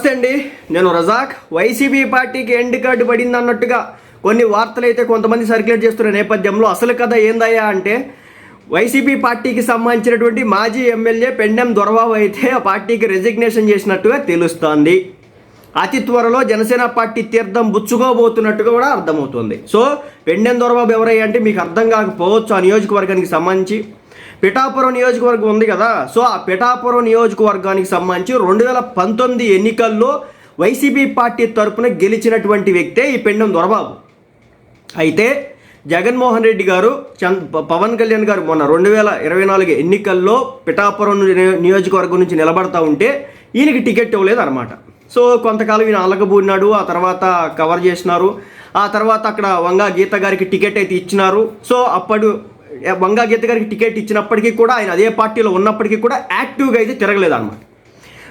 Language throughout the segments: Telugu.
నమస్తే అండి. నేను రజాక్. వైసీపీ పార్టీకి ఎండ్ కార్డు పడింది అన్నట్టుగా కొన్ని వార్తలు అయితే కొంతమంది సర్క్యులేట్ చేస్తున్న నేపథ్యంలో అసలు కథ ఏందయ్యా అంటే వైసీపీ పార్టీకి సంబంధించినటువంటి మాజీ ఎమ్మెల్యే పెండెం దొరబాబు అయితే ఆ పార్టీకి రెసిగ్నేషన్ చేసినట్టుగా తెలుస్తోంది. అతి త్వరలో జనసేన పార్టీ తీర్థం బుచ్చుకోబోతున్నట్టుగా కూడా అర్థమవుతుంది. సో పెండెం దొరబాబు ఎవరయ్యా అంటే మీకు అర్థం కాకపోవచ్చు ఆ నియోజకవర్గానికి సంబంధించి. పిఠాపురం నియోజకవర్గం ఉంది కదా సో ఆ పిఠాపురం నియోజకవర్గానికి సంబంధించి రెండు వేల పంతొమ్మిది ఎన్నికల్లో వైసీపీ పార్టీ తరపున గెలిచినటువంటి వ్యక్తే ఈ పెండెం దొరబాబు అయితే జగన్మోహన్ రెడ్డి గారు చంద్ పవన్ కళ్యాణ్ గారు మొన్న రెండు వేల ఇరవై నాలుగు ఎన్నికల్లో పిఠాపురం నియోజకవర్గం నుంచి నిలబడతా ఉంటే ఈయనకి టికెట్ ఇవ్వలేదు అనమాట సో కొంతకాలం ఈయన అలగబూడినాడు ఆ తర్వాత కవర్ చేసినారు. ఆ తర్వాత అక్కడ వంగా గీత గారికి టికెట్ అయితే ఇచ్చినారు. సో అప్పుడు వంగా గీత గారికి టికెట్ ఇచ్చినప్పటికీ కూడా ఆయన అదే పార్టీలో ఉన్నప్పటికీ కూడా యాక్టివ్గా అయితే తిరగలేదన్నమాట.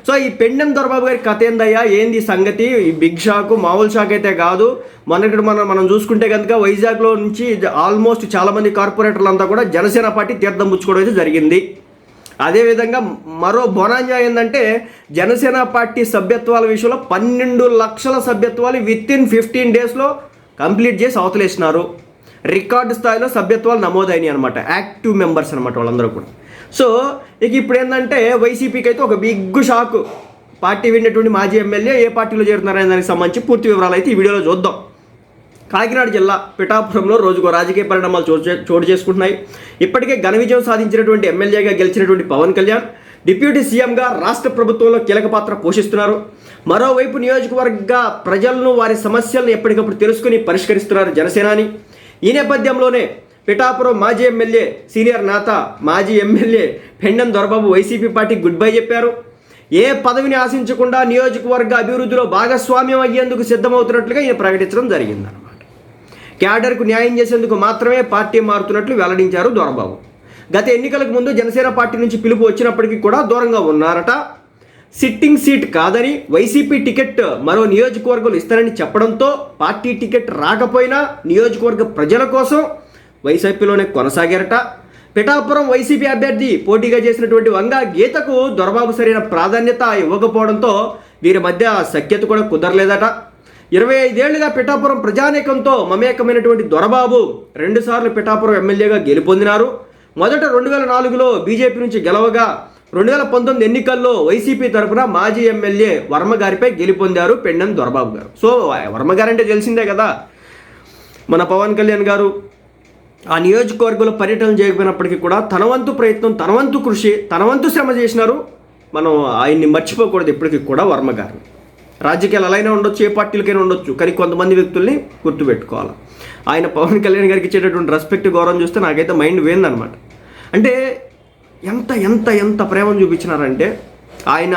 సో ఈ పెండెం దొరబాబు గారి కథ ఏందయ్యా? ఏంది సంగతి? ఈ బిగ్ షాక్ మామూలు షాక్ అయితే కాదు. మనకి మనం మనం చూసుకుంటే కనుక వైజాగ్లో నుంచి ఆల్మోస్ట్ చాలామంది కార్పొరేటర్లు అంతా కూడా జనసేన పార్టీ తీర్థం పుచ్చుకోవడం అయితే జరిగింది. అదేవిధంగా మరో బొనాంజా ఏంటంటే జనసేన పార్టీ సభ్యత్వాల విషయంలో పన్నెండు లక్షల సభ్యత్వాలు విత్ ఇన్ ఫిఫ్టీన్ డేస్లో కంప్లీట్ చేసి అవతలేసినారు. రికార్డు స్థాయిలో సభ్యత్వాలు నమోదైనాయి అనమాట యాక్టివ్ మెంబర్స్ అనమాట వాళ్ళందరూ కూడా. సో ఇక ఇప్పుడు ఏంటంటే వైసీపీకి అయితే ఒక బిగ్ షాక్. పార్టీ విన్నటువంటి మాజీ ఎమ్మెల్యే ఏ పార్టీలో చేరుతున్నారనే దానికి సంబంధించి పూర్తి వివరాలు అయితే ఈ వీడియోలో చూద్దాం. కాకినాడ జిల్లా పిఠాపురంలో రోజుకో రాజకీయ పరిణామాలు చోటు చోటు చేసుకుంటున్నాయి. ఇప్పటికే ఘన విజయం సాధించినటువంటి ఎమ్మెల్యేగా గెలిచినటువంటి పవన్ కళ్యాణ్ డిప్యూటీ సీఎంగా రాష్ట్ర ప్రభుత్వంలో కీలక పాత్ర పోషిస్తున్నారు. మరోవైపు నియోజకవర్గ ప్రజలను వారి సమస్యలను ఎప్పటికప్పుడు తెలుసుకుని పరిష్కరిస్తున్నారు జనసేనాని. ఈ నేపథ్యంలోనే పిఠాపురం మాజీ ఎమ్మెల్యే సీనియర్ నేత మాజీ MLA Pendem Dorababu YCP party good bye చెప్పారు. ఏ పదవిని ఆశించకుండా నియోజకవర్గ అభివృద్ధిలో భాగస్వామ్యం అయ్యేందుకు సిద్ధమవుతున్నట్లుగా ఈయన ప్రకటించడం జరిగిందన్నమాట. క్యాడర్కు న్యాయం చేసేందుకు మాత్రమే పార్టీ మారుతున్నట్లు వెల్లడించారు దొరబాబు. గత ఎన్నికలకు ముందు జనసేన పార్టీ నుంచి పిలుపు వచ్చినప్పటికీ కూడా దూరంగా ఉన్నారట. సిట్టింగ్ సీట్ కాదని వైసీపీ టికెట్ మరో నియోజకవర్గం ఇస్తారని చెప్పడంతో పార్టీ టికెట్ రాకపోయినా నియోజకవర్గ ప్రజల కోసం వైసీపీలోనే కొనసాగారట. పిఠాపురం వైసీపీ అభ్యర్థి పోటీగా చేసినటువంటి వంగ గీతకు దొరబాబు సరైన ప్రాధాన్యత ఇవ్వకపోవడంతో వీరి మధ్య సఖ్యత కూడా కుదరలేదట. ఇరవై ఐదేళ్ళుగా పిఠాపురం ప్రజానేకంతో మమేకమైనటువంటి దొరబాబు రెండుసార్లు పిఠాపురం ఎమ్మెల్యేగా గెలుపొందినారు. మొదట రెండు వేల నాలుగులో బీజేపీ నుంచి గెలవగా రెండు వేల పంతొమ్మిది ఎన్నికల్లో వైసీపీ తరఫున మాజీ ఎమ్మెల్యే వర్మ గారిపై గెలుపొందారు పెండం దొరబాబు గారు. సో వర్మ గారంటే తెలిసిందే కదా. మన పవన్ కళ్యాణ్ గారు ఆ నియోజకవర్గంలో పర్యటన చేయకపోయినప్పటికీ కూడా తన వంతు ప్రయత్నం తన వంతు కృషి తన వంతు శ్రమ చేసినారు. మనం ఆయన్ని మర్చిపోకూడదు ఇప్పటికీ కూడా వర్మ గారిని. రాజకీయాలు ఎలా అయినా ఉండొచ్చు ఏ పార్టీలకైనా ఉండొచ్చు కానీ కొంతమంది వ్యక్తుల్ని గుర్తుపెట్టుకోవాలి? ఆయన పవన్ కళ్యాణ్ గారికి ఇచ్చేటటువంటి రెస్పెక్ట్ గౌరవం చూస్తే నాకైతే మైండ్ వేందనమాట అంటే ఎంత ఎంత ఎంత ప్రేమను చూపించినారంటే ఆయన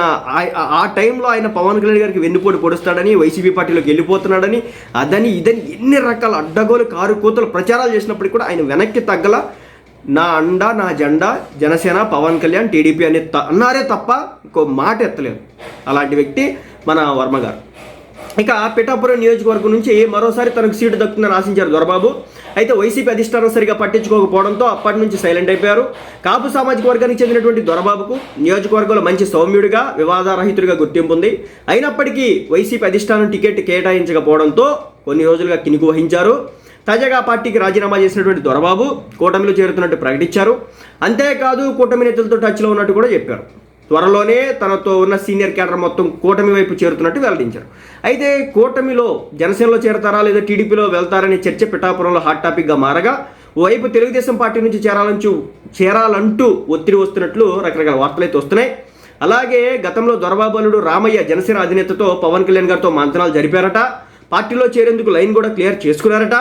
ఆ టైంలో ఆయన పవన్ కళ్యాణ్ గారికి వెన్నుపోటు పొడుస్తాడని వైసీపీ పార్టీలోకి వెళ్ళిపోతున్నాడని అదని ఇదని ఎన్ని రకాల అడ్డగోలు కారు కూతలు ప్రచారాలు చేసినప్పటికీ కూడా ఆయన వెనక్కి తగ్గల నా అండ నా జెండా జనసేన పవన్ కళ్యాణ్ టీడీపీ అని త- అన్నారే తప్ప ఇంకో మాట ఎత్తలేదు. అలాంటి వ్యక్తి మన వర్మ గారు. ఇక పిఠాపురం నియోజకవర్గం నుంచి మరోసారి తనకు సీటు దక్కుతుందని ఆశించారు దొరబాబు. అయితే వైసీపీ అధిష్టానం సరిగా పట్టించుకోకపోవడంతో అప్పటి నుంచి సైలెంట్ అయిపోయారు. కాపు సామాజిక వర్గానికి చెందినటువంటి దొరబాబుకు నియోజకవర్గంలో మంచి సౌమ్యుడిగా వివాదారహితుడిగా గుర్తింపు ఉంది. అయినప్పటికీ వైసీపీ అధిష్టానం టికెట్ కేటాయించకపోవడంతో కొన్ని రోజులుగా కినుకు వహించారు. తాజాగా పార్టీకి రాజీనామా చేసినటువంటి దొరబాబు కూటమిలో చేరుతున్నట్టు ప్రకటించారు. అంతేకాదు కూటమి నేతలతో టచ్లో ఉన్నట్టు కూడా చెప్పారు. త్వరలోనే తనతో ఉన్న సీనియర్ క్యాడర్ మొత్తం కూటమి వైపు చేరుతున్నట్టు వెల్లడించారు. అయితే కూటమిలో జనసేనలో చేరతారా లేదా టీడీపీలో వెళ్తారనే చర్చ పిఠాపురంలో హాట్ టాపిక్గా మారగా ఓవైపు తెలుగుదేశం పార్టీ నుంచి చేరాలంటూ చేరాలంటూ ఒత్తిడి వస్తున్నట్లు రకరకాల వార్తలు అయితే వస్తున్నాయి. అలాగే గతంలో దొరబాబలుడు రామయ్య జనసేన అధినేతతో పవన్ కళ్యాణ్ గారితో మంతనాలు జరిపారట. పార్టీలో చేరేందుకు లైన్ కూడా క్లియర్ చేసుకున్నారట.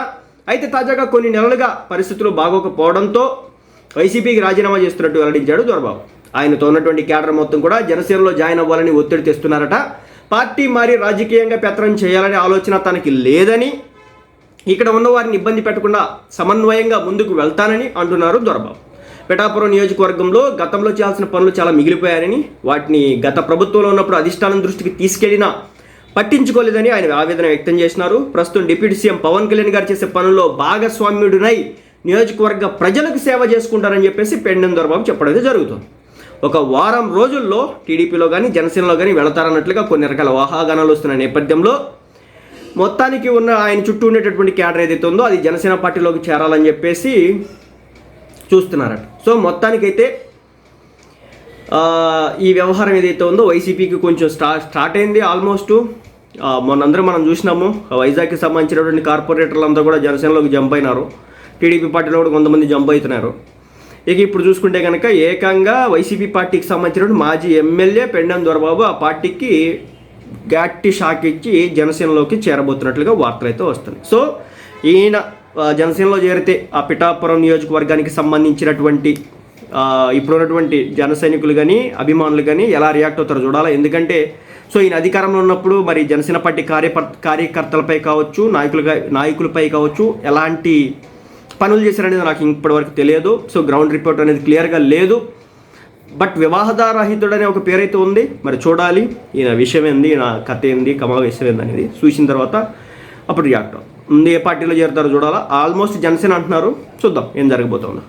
అయితే తాజాగా కొన్ని నెలలుగా పరిస్థితులు బాగోకపోవడంతో వైసీపీకి రాజీనామా చేస్తున్నట్టు వెల్లడించాడు దొరబాబు. ఆయనతో ఉన్నటువంటి క్యాడర్ మొత్తం కూడా జనసేనలో జాయిన్ అవ్వాలని ఒత్తిడి తెస్తున్నారట. పార్టీ మారి రాజకీయంగా పెత్తనం చేయాలనే ఆలోచన తనకి లేదని ఇక్కడ ఉన్న వారిని ఇబ్బంది పెట్టకుండా సమన్వయంగా ముందుకు వెళ్తానని అంటున్నారు దొరబాబు. పిఠాపురం నియోజకవర్గంలో గతంలో చేయాల్సిన పనులు చాలా మిగిలిపోయారని వాటిని గత ప్రభుత్వంలో ఉన్నప్పుడు అధిష్టానం దృష్టికి తీసుకెళ్ళినా పట్టించుకోలేదని ఆయన ఆవేదన వ్యక్తం చేసినారు. ప్రస్తుతం డిప్యూటీ సీఎం పవన్ కళ్యాణ్ గారు చేసే పనుల్లో భాగస్వామ్యుడినై నియోజకవర్గ ప్రజలకు సేవ చేసుకుంటారని చెప్పేసి పెండెం దొరబాబు చెప్పడం జరుగుతుంది. ఒక వారం రోజుల్లో టీడీపీలో కానీ జనసేనలో కానీ వెళతారన్నట్లుగా కొన్ని రకాల వాహాగానాలు వస్తున్న నేపథ్యంలో మొత్తానికి ఉన్న ఆయన చుట్టూ ఉండేటటువంటి క్యాడర్ ఏదైతే ఉందో అది జనసేన పార్టీలోకి చేరాలని చెప్పేసి చూస్తున్నారట. సో మొత్తానికైతే ఈ వ్యవహారం ఏదైతే ఉందో వైసీపీకి కొంచెం స్టా స్టార్ట్ అయింది ఆల్మోస్ట్. మనందరం మనం చూసినాము. వైజాగ్కి సంబంధించినటువంటి కార్పొరేటర్లు అందరూ కూడా జనసేనలోకి జంప్ అయినారు. టీడీపీ పార్టీలో కూడా కొంతమంది జంప్ అవుతున్నారు. ఇక ఇప్పుడు చూసుకుంటే కనుక ఏకంగా వైసీపీ పార్టీకి సంబంధించినటువంటి మాజీ ఎమ్మెల్యే పెండం దొరబాబు ఆ పార్టీకి గట్టి షాక్ ఇచ్చి జనసేనలోకి చేరబోతున్నట్లుగా వార్తలు అయితే వస్తున్నాయి. సో ఈయన జనసేనలో చేరితే ఆ పిఠాపురం నియోజకవర్గానికి సంబంధించినటువంటి ఇప్పుడు ఉన్నటువంటి జన సైనికులు కానీ అభిమానులు కానీ ఎలా రియాక్ట్ అవుతారో చూడాలి? ఎందుకంటే సో ఈయన అధికారంలో ఉన్నప్పుడు మరి జనసేన పార్టీ కార్యపర్ కార్యకర్తలపై కావచ్చు నాయకులుగా నాయకులపై కావచ్చు ఎలాంటి పనులు చేశారనేది నాకు ఇప్పటివరకు తెలియదు. సో గ్రౌండ్ రిపోర్ట్ అనేది క్లియర్గా లేదు. బట్ వివాహదారహితుడు అనే ఒక పేరైతే ఉంది. మరి చూడాలి. ఈయన విషయం ఏంది? ఈయన కథ ఏంది? కమల విషయం ఏంది అనేది చూసిన తర్వాత అప్పుడు రియాక్ట్ అవుతుంది ఏ పార్టీలో చేరుతారో చూడాలా? ఆల్మోస్ట్ జనసేన అంటున్నారు. చూద్దాం ఏం జరగబోతుందో.